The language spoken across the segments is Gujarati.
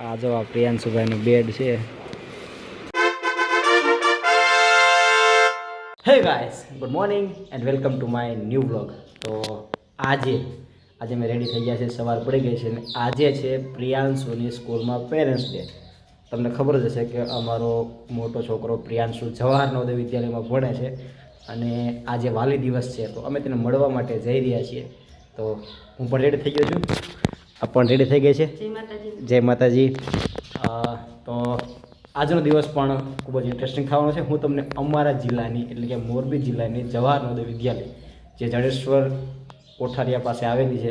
આ જો આ પ્રિયાંશુભાઈનું બેડ છે. Hey guys good morning and welcome to my new blog તો આજે આજે મેં રેડી થઈ ગયા છે સવાર પડી ગઈ છે અને આજે છે પ્રિયાંશુની સ્કૂલમાં પેરેન્ટ્સ ડે તમને ખબર જ હશે કે અમારો મોટો છોકરો પ્રિયાંશુ જવાહર નવોદય વિદ્યાલયમાં ભણે છે અને આજે વાલી દિવસ છે. તો અમે તેને મળવા માટે જઈ રહ્યા છીએ. તો હું પણ રેડી થઈ ગયો છું. પણ રેડી થઈ ગઈ છે? જય માતાજી. તો આજનો દિવસ પણ ખૂબ જ ઇન્ટરેસ્ટિંગ થવાનો છે. હું તમને અમારા જિલ્લાની એટલે કે મોરબી જિલ્લાની જવાહર નવોદય વિદ્યાલય જે જડેશ્વર કોઠારિયા પાસે આવેલી છે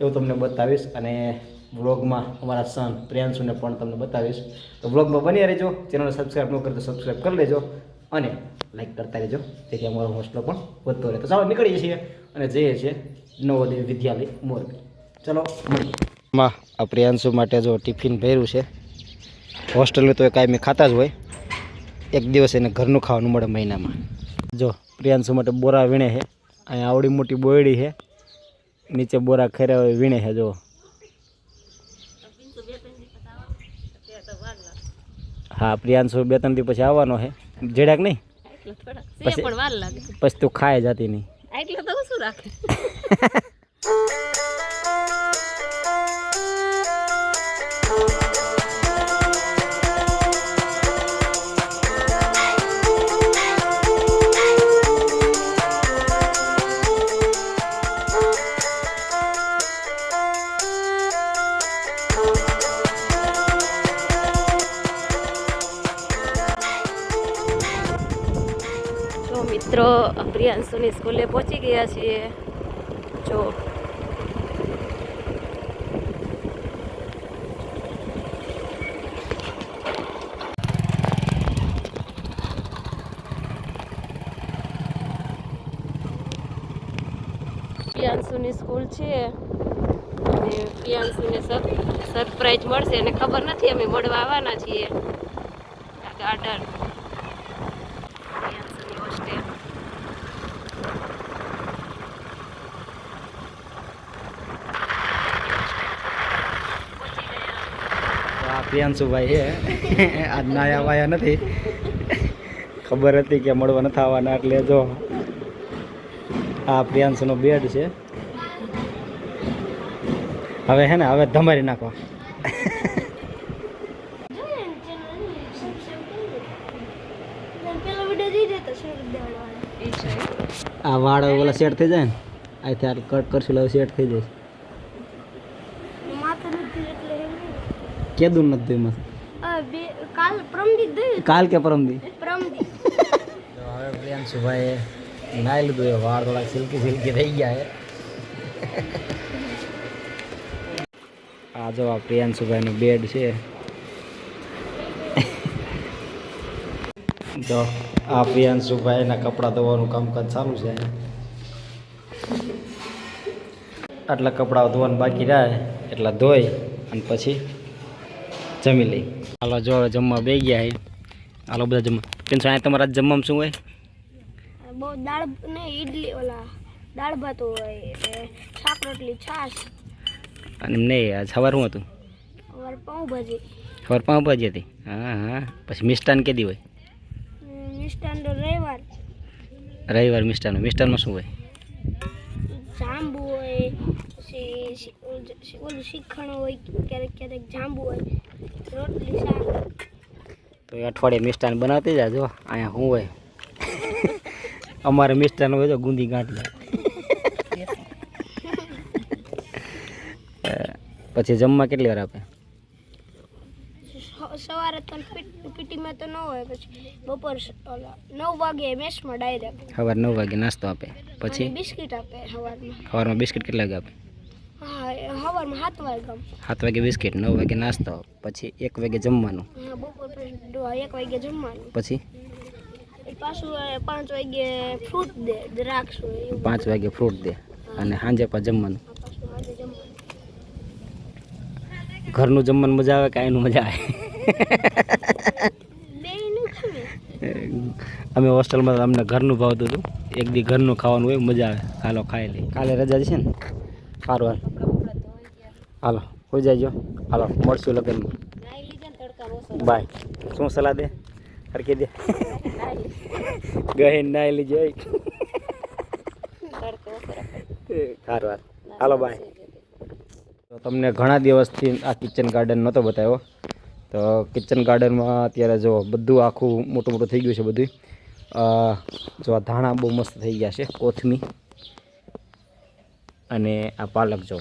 એવું તમને બતાવીશ. અને વ્લોગમાં અમારા સન પ્રિયાંશુને પણ તમને બતાવીશ. તો વ્લોગમાં બની રહેજો. ચેનલ સબસ્ક્રાઈબ ન કરે તો સબસ્ક્રાઈબ કરી લેજો. અને લાઈક કરતા રહેજો. જેથી અમારો હોસ્ટેલ પણ વધતો રહે. તો ચાલો નીકળીએ છીએ અને જઈએ છીએ નવોદય વિદ્યાલય મોરબી. ચલો. માં આ પ્રિયાંશુ માટે જો ટિફિન ભર્યું છે. હોસ્ટેલમાં તો એ કાંઈ મેં ખાતા જ હોય. એક દિવસ એને ઘરનું ખાવાનું મળે મહિનામાં. જો પ્રિયાંશુ માટે બોરા વીણે છે. અહીંયા આવડી મોટી બોયડી છે. નીચે બોરા ખેર્યા હોય વીણે છે જો. હા પ્રિયાંશુ બે ત્રણ દી પછી આવવાનો છે. જેડાક નહીં? પછી તું ખાય જતી નહીં. એટલે તો શું રાખે? મિત્રો પ્રિયાંશુની સ્કૂલે પહોંચી ગયા છીએ. જો. પ્રિયાંશુની સ્કૂલ છે. અને પ્રિયાંશુને સરપ્રાઈઝ મળશે એને ખબર નથી અમે મળવા આવવાના છીએ. ગાર્ડન પ્રિયાંશુની હોસ્ટેલ તો આ પ્રિયાંશુભાઈ છે. આજ નાયા વાયા નથી. ખબર હતી કે મળવા નથી આવવાના, એટલે જો આ પ્રિયાંશુનો બેડ છે. હવે હે ને, હવે ધમારી નાખો. આ વાળ ઓલા સેટ થઈ જાય ને? આ કટ કરશું એટલે સેટ થઈ જાય કેદું નથી કાલ દઈ કાલ કે પરમદી? પ્રમદીપ હવે નાઈ લીધું એ વાળ થોડા સિલ્કી સિલ્કી થઈ ગયા છે આ જો આ પ્રિયાંશુભાઈનું બેડ છે. તો આ પ્રિયાંશુભાઈના કપડાં ધોવાનું કામકાજ ચાલુ છે. આટલા કપડાં ધોવાનું બાકી રહે એટલા ધોઈ અને પછી જમી લઈ. હાલો જો જમવા બે ગયા છે હાલો બધા જમવા. ટેન્શન અહીંયા તમારા જમવામાં શું હોય? બહુ દાળ ને ઈડલી ઓલા દાળ ભાત હોય શાક રોટલી છાશ. અને નહીં સવાર શું હતું? પાઉંભાજી. સવાર પાઉંભાજી હતી? હા હા. પછી મિષ્ટાન કેદી હોય? મિષ્ટાન તો રવિવાર. રવિવાર મિષ્ટાન મિષ્ટાનમાં શું હોય? જાંબુ હોય પછી ઓલું હોય ક્યારેક ક્યારેક જાંબુ હોય. તો એ અઠવાડિયે મિષ્ટાન બનાવતી જાજો. અહીંયા શું હોય. અમારે મિષ્ટાન હોય તો ગુંદી ગાંઠ પછી જમવા કેટલી વાર આપે? સવારે તો પીટીમાં તો ન હોય પછી બપોર નવ વાગે મેસમાં ડાયરેક્ટ સવારે નવ વાગે નાસ્તો આપે. પછી? બિસ્કિટ આપે સવારમાં સવારમાં બિસ્કિટ કેટલા વાગે આપે? હા સવારમાં સાત વાગે. સાત વાગે બિસ્કિટ નવ વાગે નાસ્તો પછી એક વાગે જમવાનું. એક વાગે જમવાનું. પછી? પાછું પાંચ વાગે ફ્રૂટ દે દ્રાક્ષ પાંચ વાગે ફ્રૂટ દે અને સાંજે પણ જમવાનું. ઘરનું જમવાનું મજા આવે કે એનું મજા આવે? અમે હોસ્ટેલમાં અમને ઘરનું ભાવતું હતું. એક દી ઘરનું ખાવાનું હોય મજા આવે. હાલો ખાઈ લઈ કાલે રજા છે ને? સારું હાલ. હાલો, હોઈ જાયજો હાલો, મળશું લગ્નમાં. બાય. શું સલાહ દે? હરકી દે. ગહીન નાઈ લીજે. સારું વાત હાલો, બાય. તો તમને ઘણા દિવસથી આ કિચન ગાર્ડન નહોતો બતાવ્યો. તો કિચન ગાર્ડનમાં અત્યારે જો બધું આખું મોટું મોટું થઈ ગયું છે બધું જો આ ધાણા બહુ મસ્ત થઈ ગયા છે કોથમી અને આ પાલક જો.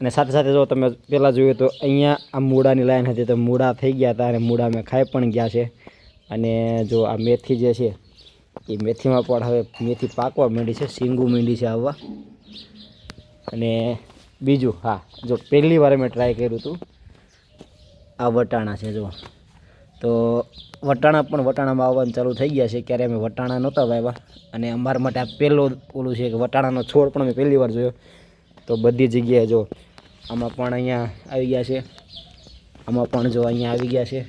અને સાથે સાથે જો તમે પહેલાં જોયું તો અહીંયા આ મૂળાની લાઈન હતી તો મૂળા થઈ ગયા હતા અને મૂળા મેં ખાઈ પણ ગયા છે. અને જો આ મેથી જે છે, એ મેથીમાં પણ હવે મેથી પાકવા માંડી છે, સીંગું માંડી છે આવવા. અને બીજું, હા, જો પહેલી વાર મેં ટ્રાય કર્યું હતું. આ વટાણા છે, જો. તો વટાણા પણ વટાણામાં આવવાનું ચાલુ થઈ ગયા છે, ક્યારે અમે વટાણા નહોતા વાવ્યા. અને અમારા માટે આ પહેલો ઓલું છે કે વટાણાનો છોડ પણ મેં પહેલી વાર જોયો. તો બધી જગ્યાએ જો આમાં પણ અહીંયા આવી ગયા છે. આમાં પણ જો અહીંયા આવી ગયા છે.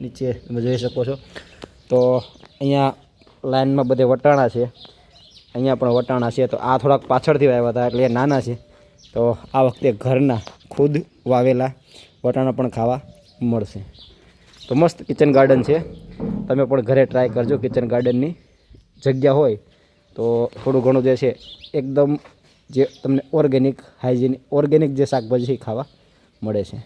નીચે તમે જોઈ શકો છો. તો અહીંયા લાઇનમાં બધે વટાણા છે. અહીંયા પણ વટાણા છે. તો આ થોડાક પાછળથી વાવ્યા હતા એટલે નાના છે. તો આ વખતે ઘરના ખુદ વાવેલા વટાણા પણ ખાવા મળશે. તો મસ્ત કિચન ગાર્ડન છે. તમે પણ ઘરે ટ્રાય કરજો કિચન ગાર્ડનની જગ્યા હોય તો થોડું ઘણું જે છે, એકદમ જે તમને ઓર્ગેનિક હાઇજેનિક ઓર્ગેનિક જે શાકભાજી ખાવા મળે છે.